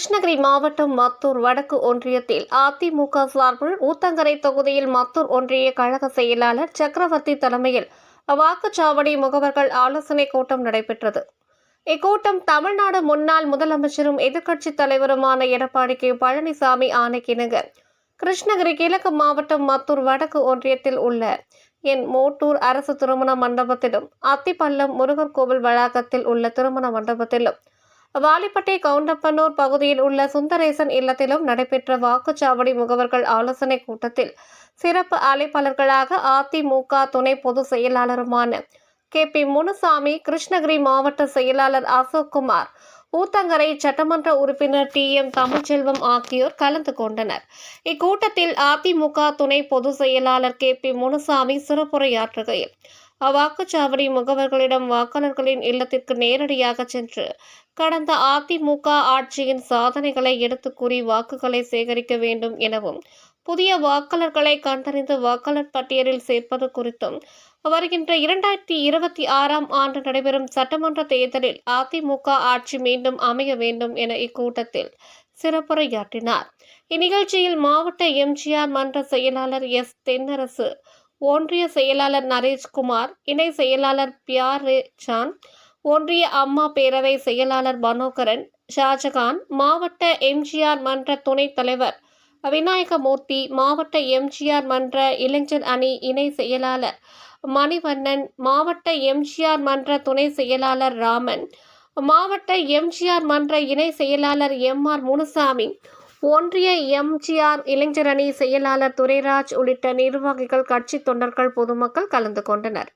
கிருஷ்ணகிரி மாவட்டம் மத்தூர் வடக்கு ஒன்றியத்தில் அதிமுக சார்பில் ஊத்தங்கரை தொகுதியில் மத்தூர் ஒன்றிய கழக செயலாளர் சக்கரவர்த்தி தலைமையில் வாக்குச்சாவடி முகவர்கள் ஆலோசனை கூட்டம் நடைபெற்றது. இக்கூட்டம் தமிழ்நாடு முன்னாள் முதலமைச்சரும் எதிர்க்கட்சித் தலைவருமான எடப்பாடி கே. பழனிசாமி ஆணைக்கிணங்க கிருஷ்ணகிரி கிழக்கு மாவட்டம் மத்தூர் வடக்கு ஒன்றியத்தில் உள்ள என் மோட்டூர் அரசு திருமண மண்டபத்திலும் அத்திப்பள்ளம் முருகர் கோவில் வளாகத்தில் உள்ள திருமண மண்டபத்திலும் வாலிப்பட்டி கவுண்டப்பனூர் பகுதியில் உள்ள சுந்தரேசன் இல்லத்திலும் நடைபெற்ற வாக்குச்சாவடி முகவர்கள் ஆலோசனை கூட்டத்தில் சிறப்பு அழைப்பாளர்களாக அதிமுக துணை பொதுச் செயலாளருமான கே பி முனுசாமி கிருஷ்ணகிரி மாவட்ட செயலாளர் அசோக்குமார் ஊத்தங்கரை சட்டமன்ற உறுப்பினர் டி எம் தமிழ்ச்செல்வம் ஆகியோர் கலந்து கொண்டனர். இக்கூட்டத்தில் அதிமுக துணை பொதுச் செயலாளர் கே பி முனுசாமி சிறப்புரையாற்றுகையில் அவ்வாக்குச்சாவடி முகவர்களிடம் வாக்காளர்களின் இல்லத்திற்கு நேரடியாக சென்று கடந்த அதிமுக ஆட்சியின் சாதனைகளை எடுத்து கூறி வாக்குகளை சேகரிக்க வேண்டும் எனவும் புதிய வாக்காளர்களை கண்டறிந்து வாக்காளர் பட்டியலில் சேர்ப்பது குறித்தும் வருகின்ற இரண்டாயிரத்தி இருபத்தி ஆறாம் ஆண்டு நடைபெறும் சட்டமன்ற தேர்தலில் அதிமுக ஆட்சி மீண்டும் அமைய வேண்டும் என இக்கூட்டத்தில் சிறப்புரையாற்றினார். இந்நிகழ்ச்சியில் மாவட்ட எம்ஜிஆர் மன்ற செயலாளர் எஸ். தென்னரசு ஒன்றிய செயலாளர் நரேஷ்குமார் இணை செயலாளர் பியார் சான் ஒன்றிய அம்மா பேரவை செயலாளர் மனோகரன் ஷாஜகான் மாவட்ட எம்ஜிஆர் மன்ற துணைத் தலைவர் விநாயகமூர்த்தி மாவட்ட எம்ஜிஆர் மன்ற இளைஞர் அணி இணை செயலாளர் மணிவண்ணன் மாவட்ட எம்ஜிஆர் மன்ற துணை செயலாளர் ராமன் மாவட்ட எம்ஜிஆர் மன்ற இணை செயலாளர் எம் ஆர் முனுசாமி ஒன்றிய எம்ஜிஆர் இளைஞரணி செயலாளர் துரைராஜ் உள்ளிட்ட நிர்வாகிகள் கட்சி தொண்டர்கள் பொதுமக்கள் கலந்து கொண்டனர்.